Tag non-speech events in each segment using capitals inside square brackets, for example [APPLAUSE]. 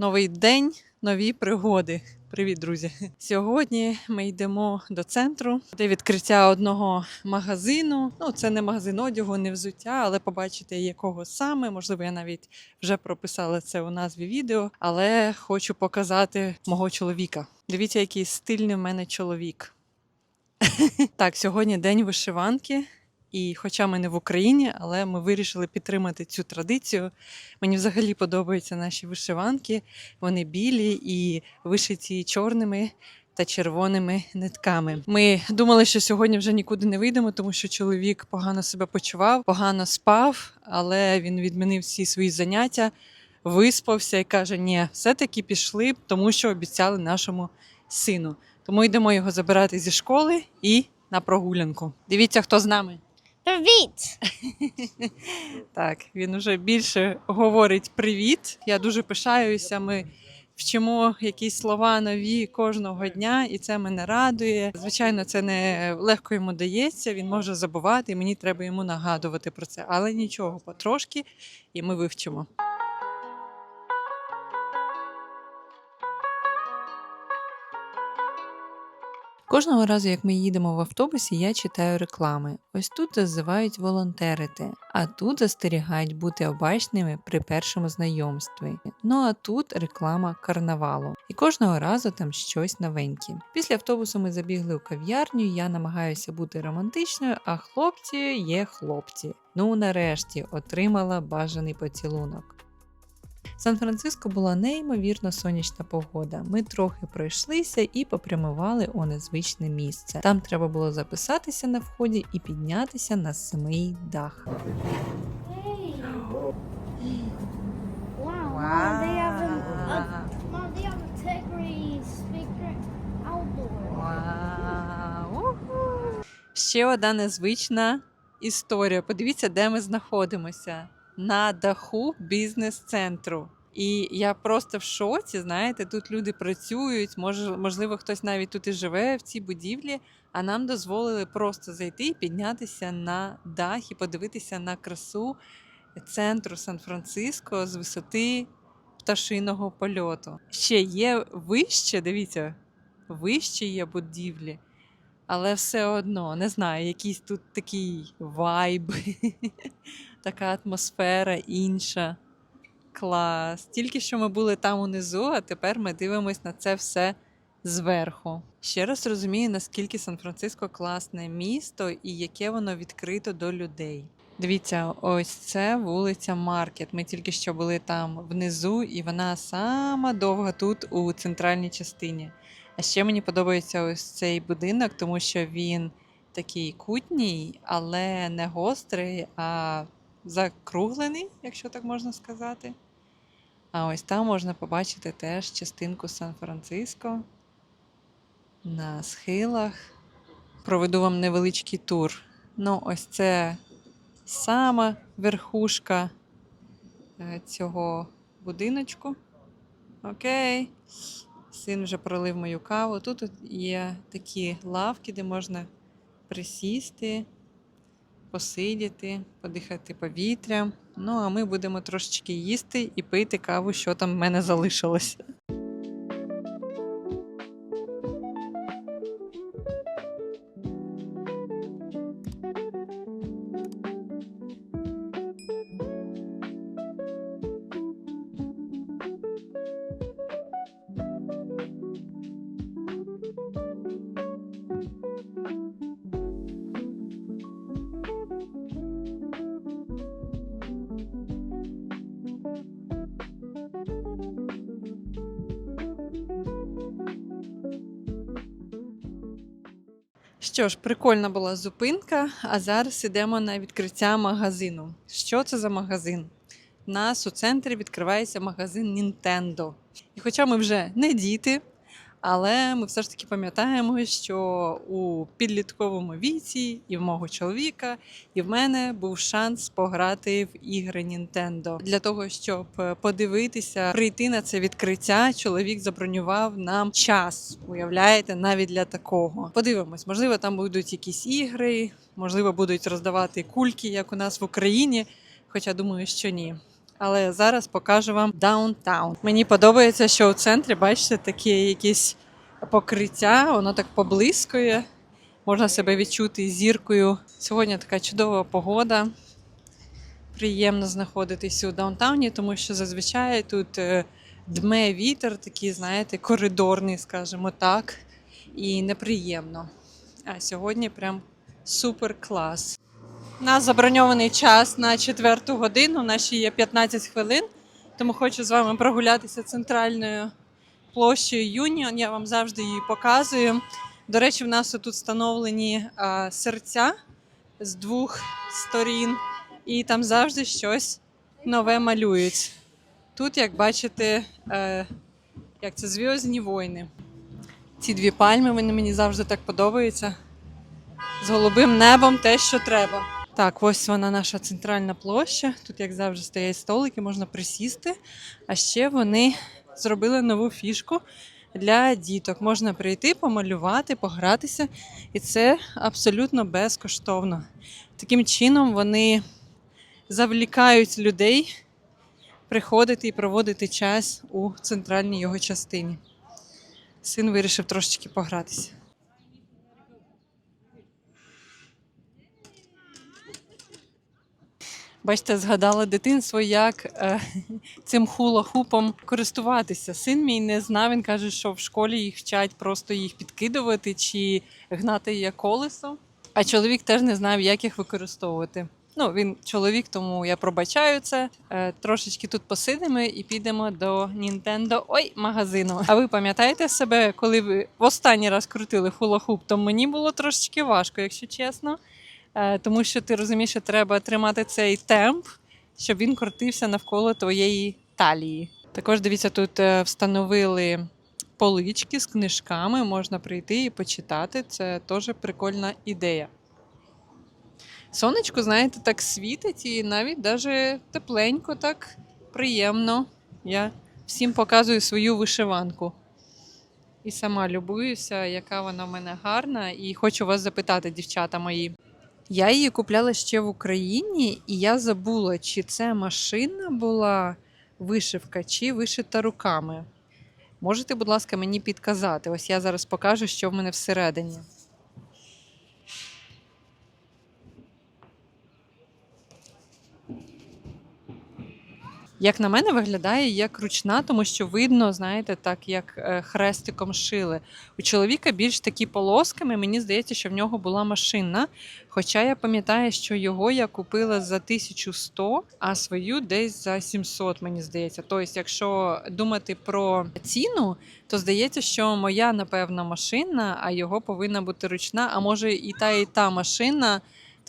Новий день, нові пригоди. Привіт, друзі! Сьогодні ми йдемо до центру, де відкриття одного магазину. Ну, це не магазин одягу, не взуття, але побачите, якого саме. Можливо, я навіть вже прописала це у назві відео, але хочу показати мого чоловіка. Дивіться, який стильний в мене чоловік. [LAUGHS] Так, сьогодні день вишиванки. І хоча ми не в Україні, але ми вирішили підтримати цю традицію. Мені взагалі подобаються наші вишиванки. Вони білі і вишиті чорними та червоними нитками. Ми думали, що сьогодні вже нікуди не вийдемо, тому що чоловік погано себе почував, погано спав, але він відмінив всі свої заняття, виспався і каже: Ні, все-таки пішли, тому що обіцяли нашому сину. Тому йдемо його забирати зі школи і на прогулянку. Дивіться, хто з нами. Привіт! [LAUGHS] Так, він вже більше говорить привіт. Я дуже пишаюся. Ми вчимо якісь слова нові кожного дня, і це мене радує. Звичайно, це не легко йому дається. Він може забувати, і мені треба йому нагадувати про це. Але нічого, потрошки, і ми вивчимо. Кожного разу, як ми їдемо в автобусі, я читаю реклами. Ось тут зазивають волонтерити, а тут застерігають бути обачними при першому знайомстві. Ну а тут реклама карнавалу. І кожного разу там щось новеньке. Після автобусу ми забігли у кав'ярню, я намагаюся бути романтичною, а хлопці є хлопці. Ну нарешті отримала бажаний поцілунок. Сан-Франциско була неймовірно сонячна погода. Ми трохи пройшлися і попрямували у незвичне місце. Там треба було записатися на вході і піднятися на самий дах. Ще одна незвична історія. Подивіться, де ми знаходимося. На даху бізнес-центру. І я просто в шоці. Знаєте, тут люди працюють, можливо, хтось навіть тут і живе в цій будівлі, а нам дозволили просто зайти і піднятися на дах і подивитися на красу центру Сан-Франциско з висоти пташиного польоту. Ще є вище, дивіться, вище є будівлі. Але все одно не знаю, якийсь тут такий вайб, [LAUGHS] така атмосфера інша. Клас. Тільки що ми були там унизу, а тепер ми дивимось на це все зверху. Ще раз розумію, наскільки Сан-Франциско класне місто і яке воно відкрито до людей. Дивіться, ось це вулиця Маркет. Ми тільки що були там внизу, і вона сама довга тут у центральній частині. А ще мені подобається ось цей будинок, тому що він такий кутній, але не гострий, а закруглений, якщо так можна сказати. А ось там можна побачити теж частинку Сан-Франциско на схилах. Проведу вам невеличкий тур. Ну, ось це сама верхушка е, цього будиночку. Окей. Син вже пролив мою каву. Тут є такі лавки, де можна присісти, посидіти, подихати повітрям. Ну, а ми будемо трошечки їсти і пити каву, що там в мене залишилось. Що ж, прикольна була зупинка, а зараз йдемо на відкриття магазину. Що це за магазин? У нас у центрі відкривається магазин Nintendo. І хоча ми вже не діти, але ми все ж таки пам'ятаємо, що у підлітковому віці і в мого чоловіка, і в мене був шанс пограти в ігри Nintendo. Для того, щоб е, подивитися, прийти на це відкриття, чоловік забронював нам час. Уявляєте, навіть для такого. Подивимось, можливо, там будуть якісь ігри, можливо, будуть роздавати кульки, як у нас в Україні. Хоча думаю, що ні. Але зараз покажу вам даунтаун. Мені подобається, що у центрі, бачите, такі якісь покриття, воно так поблискує. Можна себе відчути зіркою. Сьогодні така чудова погода. Приємно знаходитись у даунтауні, тому що зазвичай тут е, дме вітер, такий, знаєте, коридорний, скажімо так, і неприємно. А сьогодні прям супер клас. У нас заброньований час на четверту годину. У нас ще є 15 хвилин, тому хочу з вами прогулятися центральною площею Юніон. Я вам завжди її показую. До речі, в нас тут встановлені серця з двох сторін, і там завжди щось нове малюють. Тут, як бачите, е, як це зв'язні війни. Ці дві пальми вони мені завжди так подобаються. З голубим небом те, що треба. Так, ось вона наша центральна площа. Тут, як завжди, стоять столики, можна присісти. А ще вони зробили нову фішку для діток. Можна прийти, помалювати, погратися, і це абсолютно безкоштовно. Таким чином вони завлікають людей приходити і проводити час у центральній його частині. Син вирішив трошечки погратися. Бачите, згадала дитинство, як е, цим хула-хупом користуватися. Син мій не знав, він каже, що в школі їх вчать просто їх підкидувати чи гнати як колесо. А чоловік теж не знав, як їх використовувати. Ну, він чоловік, тому я пробачаю це. Е, трошечки тут посидимо і підемо до Nintendo ой, магазину. А ви пам'ятаєте себе, коли ви в останній раз крутили хула-хуп, то мені було трошечки важко, якщо чесно. Е, тому що ти розумієш, що треба тримати цей темп, щоб він крутився навколо твоєї талії. Також дивіться, тут е, встановили полички з книжками, можна прийти і почитати. Це теж прикольна ідея. Сонечко, знаєте, так світить і навіть даже тепленько, так приємно. Я всім показую свою вишиванку. І сама любуюся, яка вона в мене гарна, і хочу вас запитати, дівчата мої. Я її купляла ще в Україні, і я забула, чи це машина була вишивка, чи вишита руками. Можете, будь ласка, мені підказати. Ось я зараз покажу, що в мене всередині. Як на мене, виглядає як ручна, тому що видно, знаєте, так як е, хрестиком шили. У чоловіка більш такі полосками. Мені здається, що в нього була машина. Хоча я пам'ятаю, що його я купила за 1100, а свою десь за 700, мені здається. Тобто, якщо думати про ціну, то здається, що моя, напевно, машина, а його повинна бути ручна, а може і та, і та машина.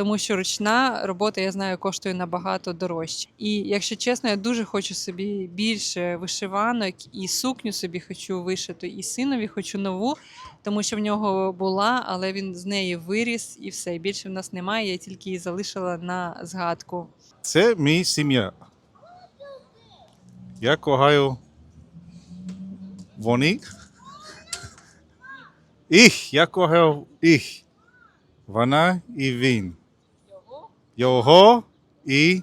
Тому що ручна робота, я знаю, коштує набагато дорожче. І якщо чесно, я дуже хочу собі більше вишиванок і сукню собі хочу вишити, і синові хочу нову, тому що в нього була, але він з неї виріс і все. Більше в нас немає. Я тільки її залишила на згадку. Це мій сім'я. Я кохаю вони. Їх, я кохаю їх. Вона і він. Його і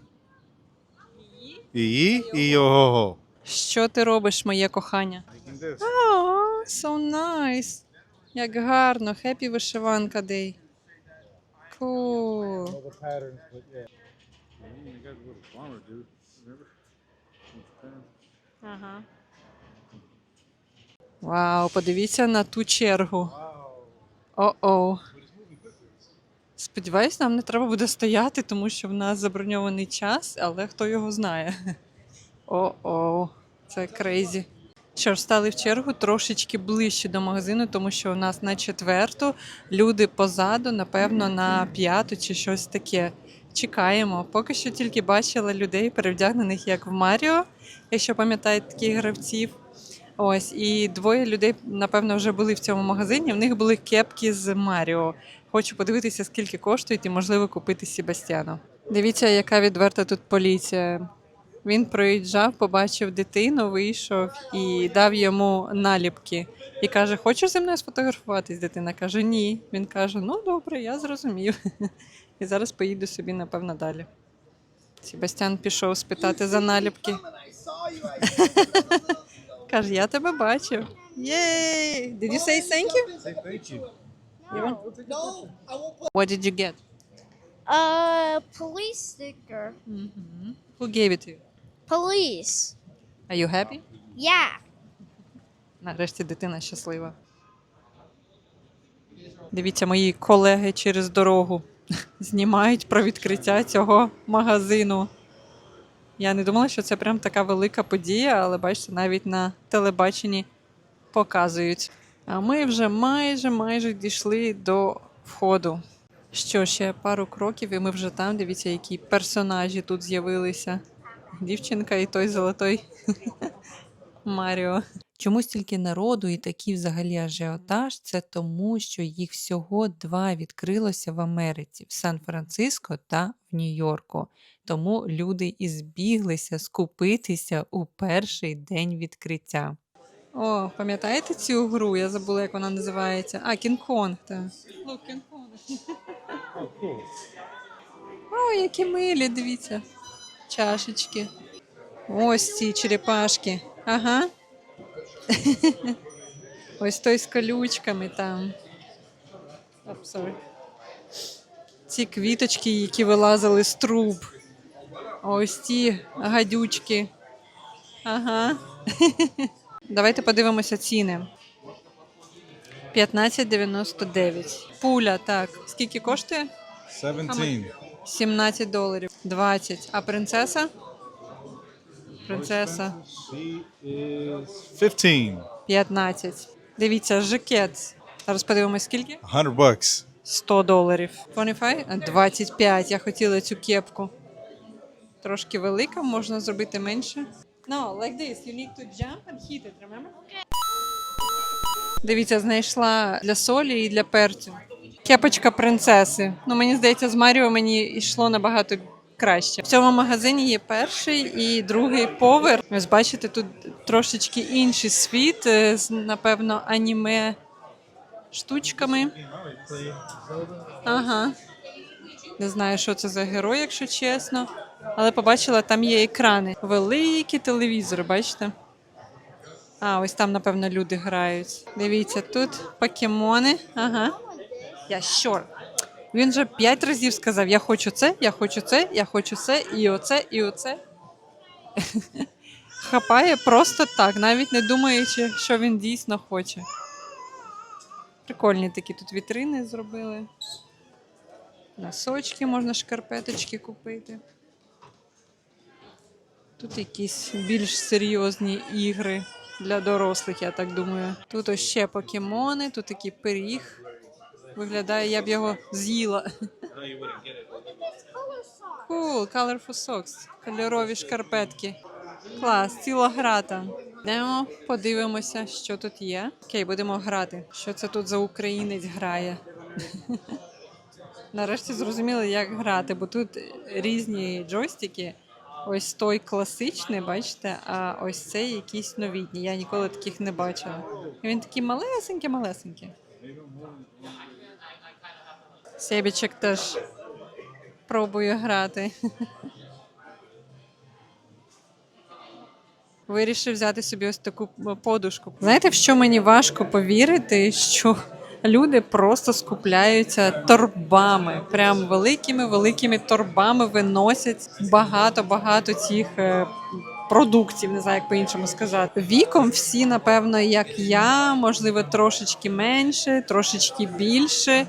її і його. Що ти робиш, моє кохання? Oh, so nice. Як гарно. Happy вишиванка day. Cool. Ага. Вау, подивіться на ту чергу. О-оу. Сподіваюсь, нам не треба буде стояти, тому що в нас заброньований час, але хто його знає. [LAUGHS] О-оу, це крейзі. Що ж, стали в чергу трошечки ближче до магазину, тому що у нас на четверту люди позаду, напевно, на п'яту чи щось таке. Чекаємо. Поки що тільки бачила людей, перевдягнених як в Маріо, якщо пам'ятаєте таких гравців. Ось, і двоє людей, напевно, вже були в цьому магазині. В них були кепки з Маріо. Хочу подивитися, скільки коштують, і можливо купити Себастьяну. Дивіться, яка відверта тут поліція. Він проїжджав, побачив дитину, вийшов і дав йому наліпки. І каже: Хочеш зі мною сфотографуватись? Дитина каже, ні. Він каже: Ну добре, я зрозумів. І зараз поїду собі, напевно, далі. Себастьян пішов спитати за наліпки. Каже, я тебе бачив. Єй! Did you say thank you? Say thank you. What did you get? A police sticker. Mhm. Who gave it to you? Police. Are you happy? Yeah. Нарешті дитина щаслива. Дивіться, мої колеги через дорогу [LAUGHS] знімають про відкриття цього магазину. Я не думала, що це прям така велика подія, але бачите, навіть на телебаченні показують. А ми вже майже майже дійшли до входу. Що ще пару кроків, і ми вже там. Дивіться, які персонажі тут з'явилися. Дівчинка і той золотой [LAUGHS] Маріо. Чому стільки народу і такий взагалі ажіотаж? Це тому, що їх всього два відкрилося в Америці в Сан-Франциско та в Нью-Йорку. Тому люди і збіглися скупитися у перший день відкриття. О, пам'ятаєте цю гру? Я забула, як вона називається. А, Кінг-Конг. Так. Кінг-Конг. О, які милі, дивіться. Чашечки. Ось ці черепашки. Ага. [LAUGHS] Ось той з колючками там. Sorry. Ці квіточки, які вилазили з труб. Ось ті гадючки. Ага. [LAUGHS] Давайте подивимося ціни. 15,99. Пуля, так. Скільки коштує? 17. 17 доларів. 20. А принцеса? Принцеса. 15. 15. Дивіться, жакет. Зараз подивимось, скільки? 100 bucks. 100 доларів. 25? 25. Я хотіла цю кепку. Трошки велика, можна зробити менше. No, like this. You need to jump and hit it, remember? Дивіться, знайшла для солі і для перцю. Кепочка принцеси. Ну, мені здається, з Маріо мені йшло набагато краще. В цьому магазині є перший і другий поверх. Ось бачите, тут трошечки інший світ, е, з, напевно, аніме штучками. Ага. Не знаю, що це за герой, якщо чесно. Але побачила, там є екрани. Великі телевізори, бачите? А, ось там, напевно, люди грають. Дивіться, тут покемони. Ага. Я sure. Він вже п'ять разів сказав: я хочу це, я хочу це, я хочу це, і оце, і оце. [LAUGHS] Хапає просто так, навіть не думаючи, що він дійсно хоче. Прикольні такі тут вітрини зробили. Носочки можна шкарпеточки купити. Тут якісь більш серйозні ігри для дорослих, я так думаю. Тут ось ще покемони, тут такий пиріг. Виглядає, я б його з'їла. Cool, colorful socks. Кольорові шкарпетки. Клас, ціла гра там. Йдемо, подивимося, що тут є. Окей, будемо грати. Що це тут за українець грає? [LAUGHS] Нарешті зрозуміли, як грати, бо тут різні джойстики. Ось той класичний, бачите, а ось цей якийсь новітній. Я ніколи таких не бачила. Він такий малесенький, малесенький. Себічек теж пробує грати. Вирішив взяти собі ось таку подушку. Знаєте, в що мені важко повірити, що люди просто скупляються торбами, прям великими великими торбами виносять багато-багато цих е, продуктів, не знаю, як по-іншому сказати. Віком всі, напевно, як я, можливо, трошечки менше, трошечки більше.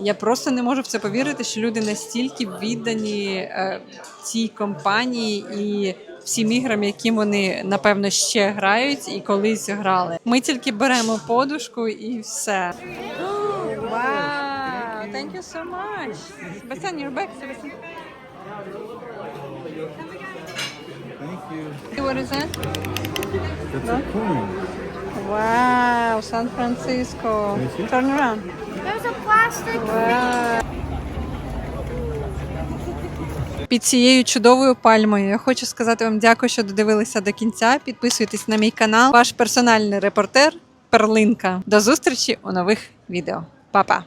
Я просто не можу в це повірити, що люди настільки віддані е, цій компанії і всім іграм, яким вони напевно ще грають і колись грали. Ми тільки беремо подушку і все. Вау! Thank you so much. Себастьян, you're back, Себастьян. Thank you. What is that? That's a coin. Wow, San Francisco. Turn around. There's a plastic Вау. Під цією чудовою пальмою я хочу сказати вам дякую, що додивилися до кінця. Підписуйтесь на мій канал. Ваш персональний репортер Перлинка. До зустрічі у нових відео. Па-па!